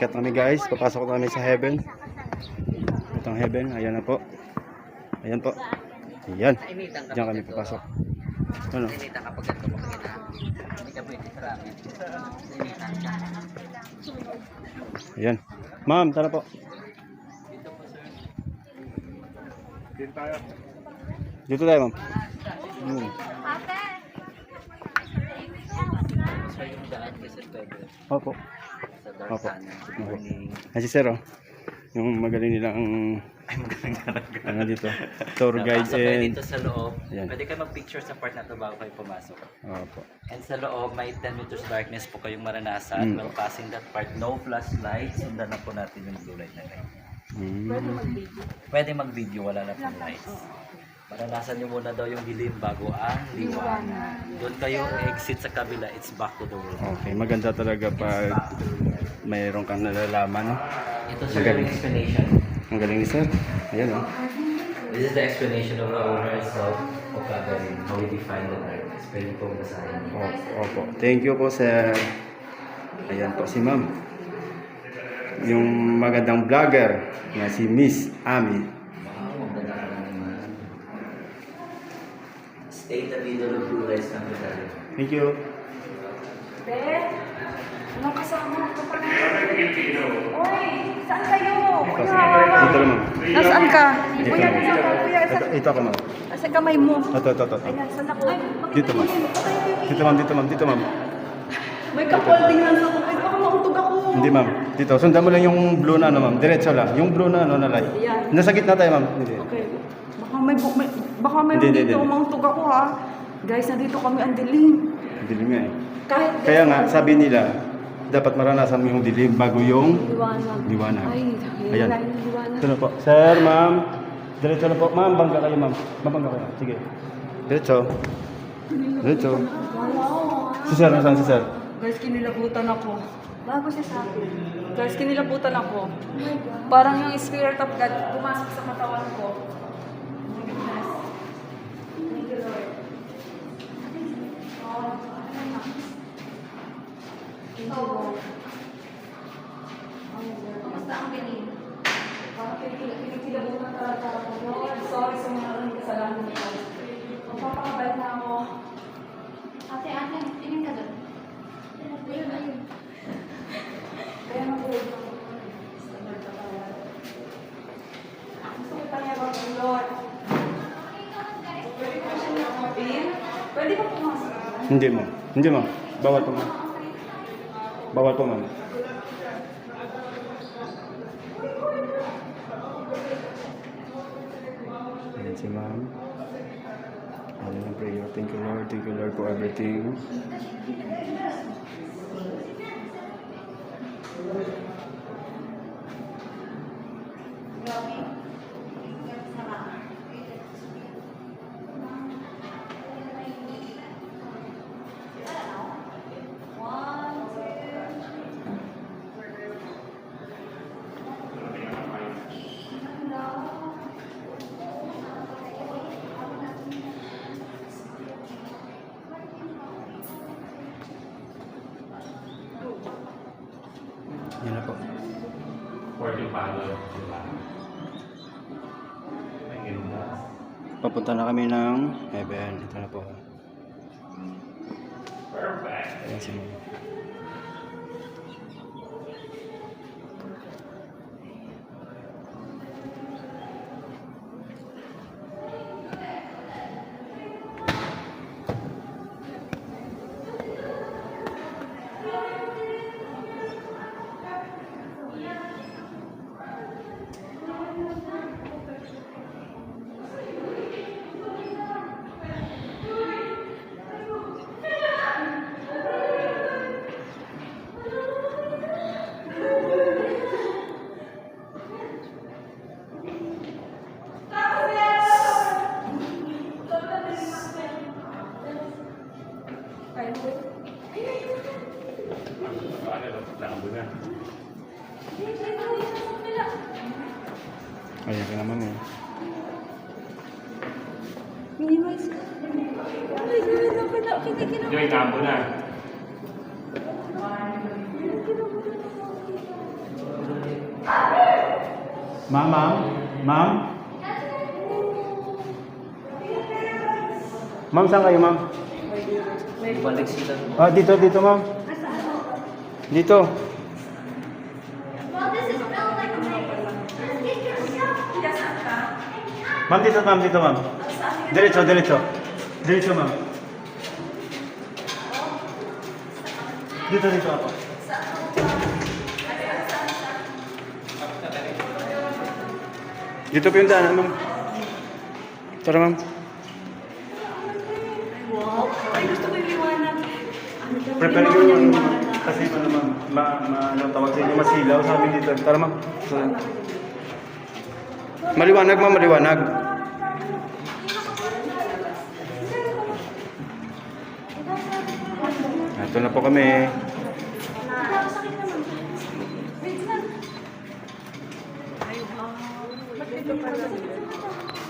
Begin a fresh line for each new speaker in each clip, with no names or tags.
Kat kami guys, papasok kami sa heaven. Itong heaven, ayan na po. Ayan po. Ayan. Diyan kami papasok. Ano? Ayan. Ma'am, tara po. Dito tayo, ma'am. Hmm.
Yung daan kasi pwede
Opo.
Sa dark
Opo.
sana. Good morning.
Ay, si Sir, oh. Yung magaling nilang
Ay, magaling talaga.
ano dito, tour guide
Napasok kayo
and...
dito sa loob.
Ayan.
Pwede kayo mag-picture sa part na to bago kayo pumasok.
Opo.
And sa loob, may 10 meters darkness po kayong maranasan.
Mm.
While passing that part, no flashlight. Sundan na po natin yung blue light na light.
Hmm.
Pwede mag-video, wala na pong lights. Maranasan nyo muna daw yung dilim bago ang liwanag. Doon kayo exit sa kabila, it's back to the world.
Okay, maganda talaga pag mayroon kang nalalaman.
Ito sir yung explanation.
Ang galing ni Sir. Ayan, oh.
This is the explanation of the owners of Okagarin, how we define the darkness. Pwede po basahin.
Opo, opo. Thank you po, Sir. Ayan po si Ma'am. Yung magandang vlogger na si Miss Ami.
Wow, ang ganda ka naman. Stay in the middle of blue lights ng tayo.
Thank you.
Beth, anong kasama ko pa Oy, saan kayo?
Dito
Kuya,
na, Ma'am.
Nasaan ka?
Dito
Kuya,
na.
nasaan ka? Kuya,
Ito,
saan?
ito ako, Ma'am.
Asa kamay mo?
Ito, ito, ito. ito.
Ayan, saan ako?
Dito, Ma'am. Dito, Ma'am. Dito, Ma'am. Dito, Ma'am.
May kapolding lang ako. Ay, baka mautog ako.
Hindi, Ma'am. Dito. Sundan mo lang yung blue na, ano, Ma'am. Diretso lang. Yung blue na, ano, na light.
Ayan.
Nasa gitna tayo, Ma'am. Hindi.
Okay. Baka may, bu- may baka may
Hindi, hindi,
dito
hindi.
mautog ako ha. Guys, nandito kami ang dilim.
Dilim nga eh.
Kahit
Kaya nga, sabi nila, dapat maranasan mo yung dilim bago yung
liwanag.
liwanag.
Ay,
Ayan.
yung liwanag.
Ito na po. Sir, ma'am. Diretso na po. Ma'am, bangga kayo, ma'am. Mabangga kayo. Sige. Diretso. Diretso. Si sir, nasaan si sir?
Guys, kinilabutan ako. Bago siya sa akin. Guys, kinilabutan ako. Parang yung spirit of God pumasok sa katawan ko. Oh my goodness. Thank you, Lord. Oh, you, Lord. Kamusta ang pinig? Parang kinikil- kinikilabutan talaga ako. Lord, sorry sa mga kasalanan ko. Magpapakabait na ako.
Ate, ate, tingin ka doon. Ayun, ayun.
Kaya mag-hold ako. Gusto ko tayo ba ng Lord? Pwede ko siya nakapin? Pwede ba pumasok?
Hindi, ma'am. Hindi, ma'am. Bawal po, ma'am. Bawal po, ma'am. Ayan si ma'am. Ano yung prayer? Thank you, Lord. Thank you, Lord, for everything. Yan Papunta na kami ng heaven. Ito na po. Perfect. Ayan si Ayan ka naman eh.
Minimize ako na.
Joy, kampo na.
Ma'am, ma'am? Ma'am? Ma'am, saan kayo, ma'am?
Balik sila.
Ah, dito, dito, ma'am. Dito. Ma'am, dito, ma'am, dito, ma'am. Diretso, diretso. Diretso, ma'am. Dito, dito ako. Dito po yung daanan, ma'am. Tara, ma'am.
Wow. Ay, gusto ko yung liwanag. Ano
Prepare yung
mga na-
kasi ano, ma'am, ma, ma, ano tawag sa inyo, masilaw sa amin dito. Tara, ma'am. Maliwanag, ma'am, maliwanag. Ito na po kami.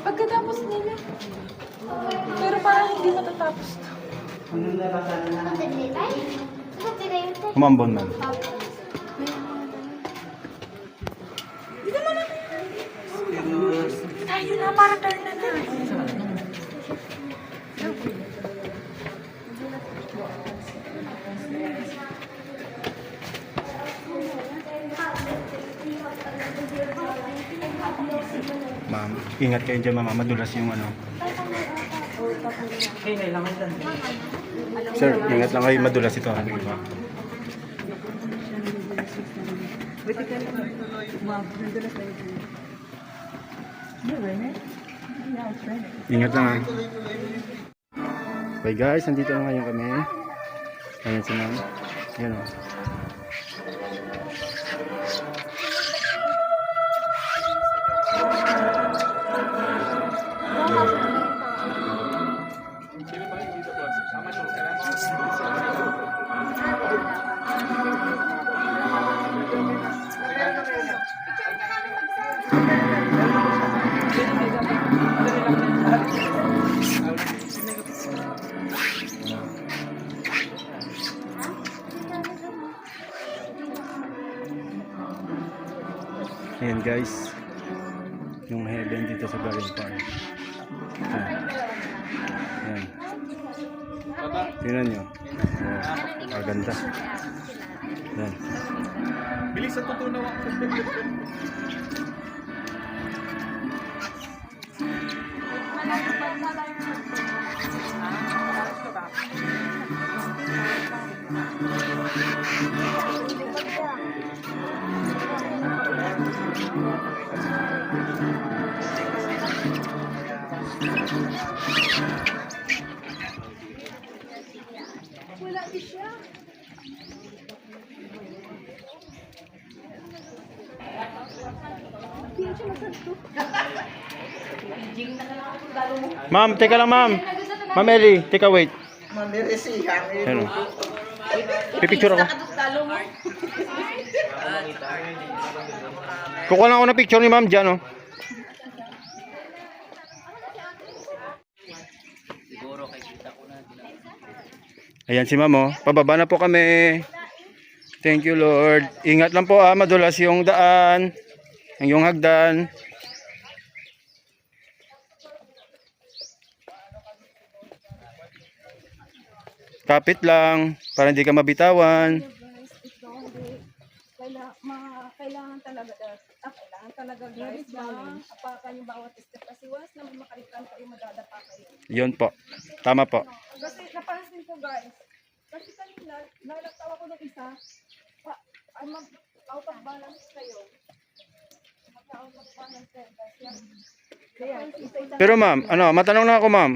Pagkatapos nila. Pero parang hindi matatapos.
What did they write? What did they write?
Umambon, ma'am.
Tayo na, parang tayo na na.
Ma'am, ingat kayo dyan, ma'am. Madulas yung ano. Sir, ingat lang kayo. Madulas ito. Ano iba? Ingat lang ha. Okay guys, nandito na ngayon kami. Ayan si ma'am. Ayan o. Ayan guys. Yung heaven dito sa Garden Park. Ayan. Ayan. Tingnan nyo. Oh, maganda. Ayan. Bilis sa tutunaw Ma'am, teka lang ma'am. Ma'am Ellie, teka wait. Ano? Pipicture ako. Kukuha ako ng picture ni ma'am dyan, oh. Ayan si ma'am, oh. Pababa na po kami. Thank you, Lord. Ingat lang po, ah. Madulas yung daan. Ang yung hagdan. Kapit lang, para hindi ka mabitawan.
Kaila, ma, kailangan talaga, ah, kailangan talaga guys, maapakan yung bawat step. Kasi once na makalitan kayo, madadapa kayo.
Yun po. Tama po.
Kasi napansin ko guys, kasi kanina, nalatawa ko ng isa, pa, ay mag, out of balance kayo. Magka-out of balance kayo. Kaya.
Pero ma'am, ano, matanong na ako ma'am.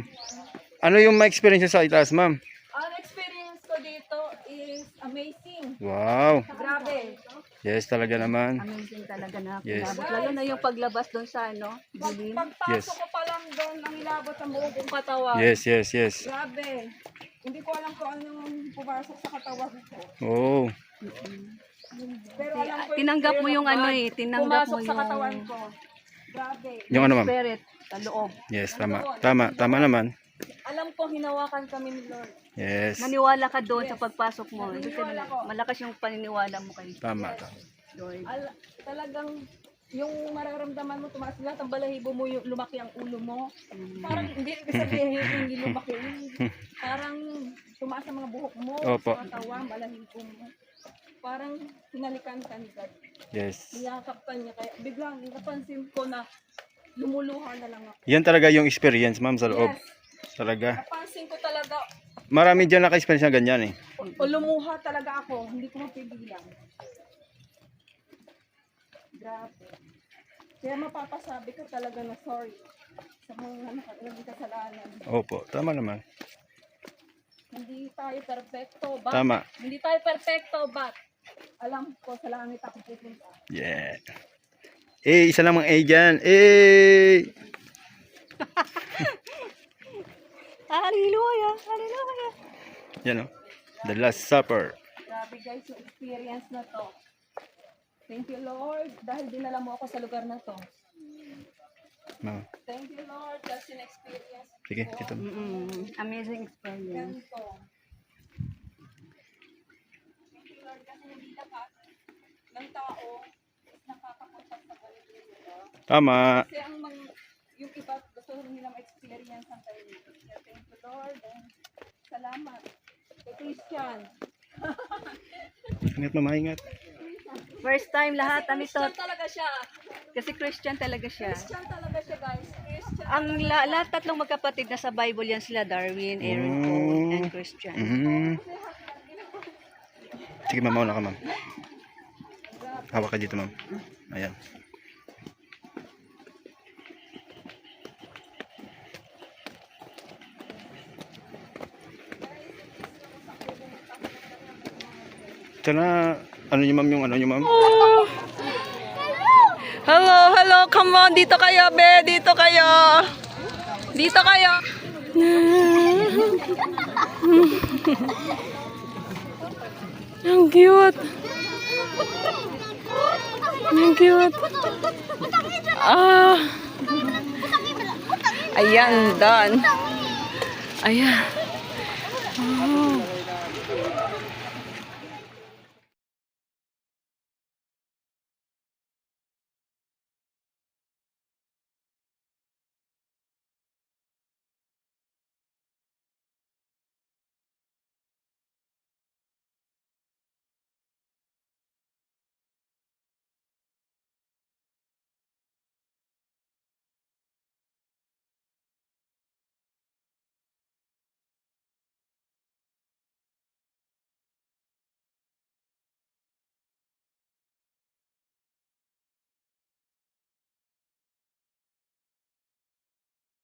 Ano yung ma-experience niyo sa itaas ma'am?
Ang experience ko dito is amazing.
Wow.
Grabe.
Yes, talaga naman.
Amazing talaga na
Yes.
Lalo na yung paglabas doon sa ano,
Pag,
dilim.
pagpasok
Yes.
ko pa lang doon, ang ilabot ang buong kong katawan.
Yes, yes, yes.
Grabe. Hindi ko alam kung anong pumasok sa katawan ko.
Oh.
Pero alam ko
Tinanggap mo yung ano eh, tinanggap
pumasok
mo
sa
yung
katawan ko. Grabe.
Yung ano ma'am?
spirit sa loob.
Yes, tama. Tama, tama naman.
Alam ko hinawakan kami ni Lord.
Yes.
Naniwala ka doon sa pagpasok mo. Sabihin, malakas yung paniniwala mo kay
Tama. tama.
Lord.
Al- talagang yung mararamdaman mo, tumaas lahat ang balahibo mo, yung lumaki ang ulo mo. Parang hindi ibig sabihin hindi lumaki. Yung Parang tumaas ang mga buhok mo,
Opo.
mga katawan, balahibo mo. Parang hinalikan ka ni God.
Yes.
Niyakap ka niya. Kaya biglang napansin ko na lumuluha na lang ako.
Yan talaga yung experience, ma'am, sa loob.
Yes.
Talaga.
Napansin ko talaga,
Marami dyan naka-experience na ganyan eh.
o, lumuha talaga ako. Hindi ko mapigilan. Grabe. Kaya mapapasabi ka talaga na sorry sa mga naging kasalanan.
Opo, tama naman.
Hindi tayo perfecto, but
Tama.
hindi tayo perfecto, but alam ko sa langit ako pupunta.
Yeah. Eh, isa namang A dyan. Eh!
Hallelujah! Hallelujah!
Yan o. The Last Supper.
Grabe guys, yung experience na to. Thank you Lord, dahil dinala mo ako sa lugar na to.
Ma'am.
Thank you Lord, kasi na-experience
Sige, ito.
Mm-mm. Amazing experience.
ganito. Thank you Lord, kasi hindi lahat ng tao nakakapunta sa ganito.
Tama.
Kasi ang mga, yung iba gusto nila ma-experience ang kayo. Kaya thank you Lord, and salamat. Kay Christian.
Ingat mama, ingat.
First time lahat kami to.
Christian talaga siya.
Kasi Christian talaga siya.
Christian talaga siya guys. Christian.
Ang la- lahat tatlong magkapatid na sa Bible yan sila, Darwin, Aaron Cole, and Christian.
Mhm. Sige, ma'am, mauna ka, ma'am. Hawak ka dito, ma'am. Ayan. Ito na, ano nyo, ma'am, yung ano nyo, ma'am?
Hello, hello, come on. Dito kayo, be. Dito kayo. Dito kayo. Ang cute. Ang cute. Ah. Ayan, done. Ayan.